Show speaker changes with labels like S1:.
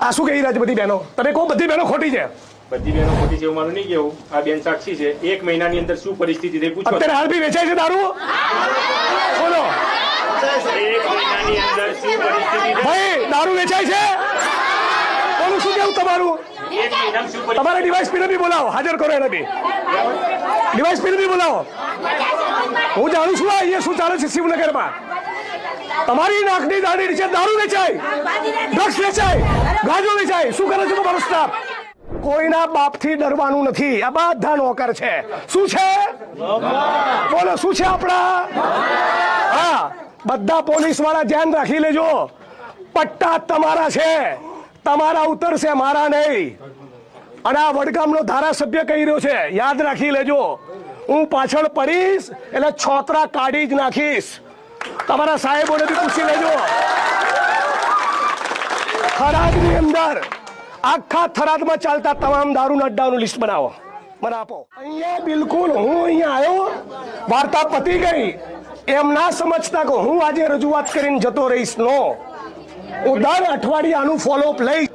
S1: આ શું કહી રહ્યા છે બધી બહેનો? તમે કહો બધી બહેનો ખોટી છે.
S2: બધી બહેનો ખોટી છે એવું મારું નહીં કેવું આ બેન સાક્ષી છે. એક મહિનાની અંદર શું પરિસ્થિતિ થઈ? પૂછો.
S1: અત્યારે હાલ બી વેચાય છે દારૂ? બોલો.
S2: એક મહિનાની અંદર શું પરિસ્થિતિ
S1: ભાઈ દારૂ વેચાય છે? બોલું શું કેવું તમારું? તમારે ડિવાઇસ પીને બી બોલાવો. હાજર કરો એને બી. ડિવાઇસ પીને બી બોલાવો. હું જાણું છું આ અહીંયા શું ચાલે છે શિવનગરમાં. તમારી નાકની દાડી નીચે દારૂ વેચાય ડ્રગ્સ વેચાય, ગાંજો વેચાય. શું કરે છે તમારો સ્ટાફ કોઈના બાપથી ડરવાનું નથી. આ બધા નોકર છે. શું છે? બોલો, શું છે આપણા? હા, બધા પોલીસવાળા ધ્યાન રાખી લેજો. પટ્ટા તમારા છે. તમારા ઉતરશે, મારા નહીં. અને આ વડગામનો ધારાસભ્ય કહી રહ્યો છે, યાદ રાખી લેજો. હું પાછળ પડીશ, એટલે છોતરા કાઢી જ નાખીશ. તમારા સાહેબોને બી પૂછી લેજો. થરાદની અંદર આખા થરાદમાં ચાલતા તમામ દારૂના અડ્ડાનું લિસ્ટ બનાવો. મને આપો. અહીંયા બિલકુલ હું અહીંયા આવ્યો, વાર્તા પતી ગઈ. એમ ના સમજતા કે હું આજે રજૂઆત કરીને જતો રહીશ. નો. હું દર અઠવાડિયે ફોલોઅપ લઈશ.